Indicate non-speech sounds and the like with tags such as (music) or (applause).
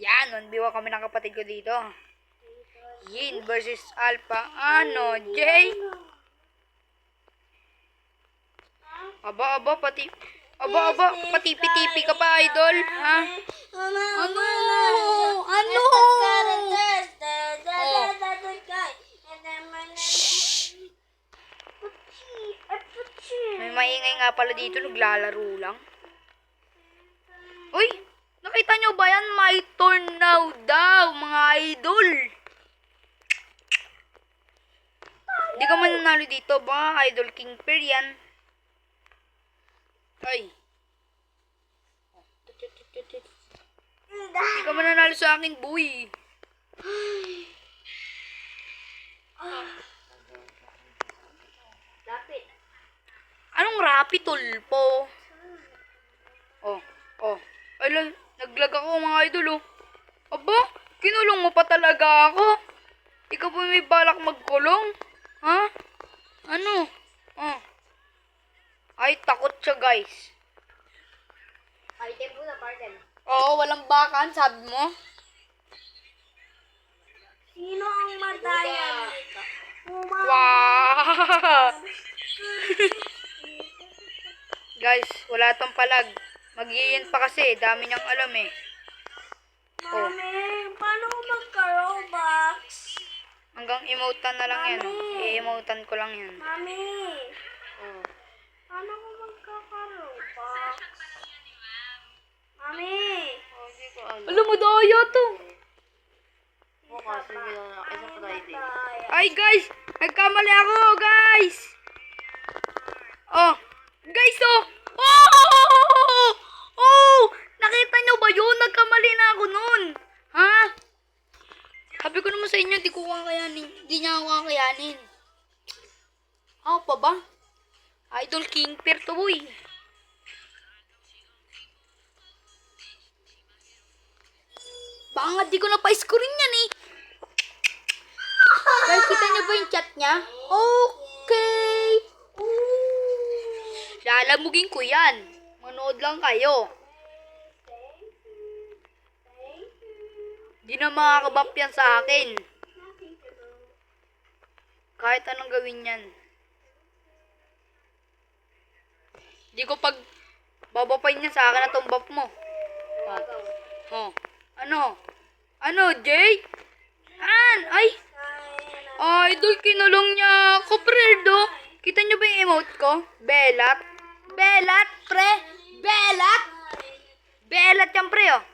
Yan, 1v1 kami ng kapatid ko dito. Yin versus Alpha. Ano, Jay? Aba, aba, pati... Aba, aba, patipi-tipi ka pa, idol. Ha? Ano? Ano? May maingay nga pala dito, naglalaro lang. Uy! Nakita nyo ba yan? My now daw, mga idol. Di ka man nanalo dito ba? Idol King Per yan. Ay. Di ka man nanalo sa akin, boy. Lapit. Anong rapi tulpo? Oh, oh. Ay, la- naglag ako mga idol oh. Kinulong mo pa talaga ako. Ikaw pa may balak magkulong? Ha? Ano? Oh. Ay, takot siya guys. Item po na pardon. Oo, walang bakan, sabi mo. Sino ang madaya dito? Wow! (laughs) guys, wala tong palag. mag pa kasi, dami niyang alam eh. Oh. Mami, paano ko magka-robux? Hanggang emotan na lang yan. oh. I-emotan ko lang yan. Mami, Oh. paano ko magkaka-robux? Mami! Alam mo, daya to. Bukas, hindi Ay, guys! Nagkamali ako, guys! Oh! Guys, oh! Oh! Oh! Nakita nyo ba yun? Nagkamali na ako nun. Sa inyo, di ko kakayanin. Di niya kakayanin. Ako pa ba? Idol King Per to, boy. Baka nga di ko na pa-scorein yan eh. Guys, kita niyo ba yung chat niya? Okay. Lalamugin ko yan. Manood lang kayo. Di na makakabap yan sa akin. Kahit anong gawin yan. Di ko pag babapain niya sa akin na tong bap mo. Oh. Ano? Ano, Jay? An? Ay! Idol, kinulong niya ako, Fredo. Kita niyo ba yung emote ko? Belat. Belat, pre. Belat. Belat yan, pre, oh.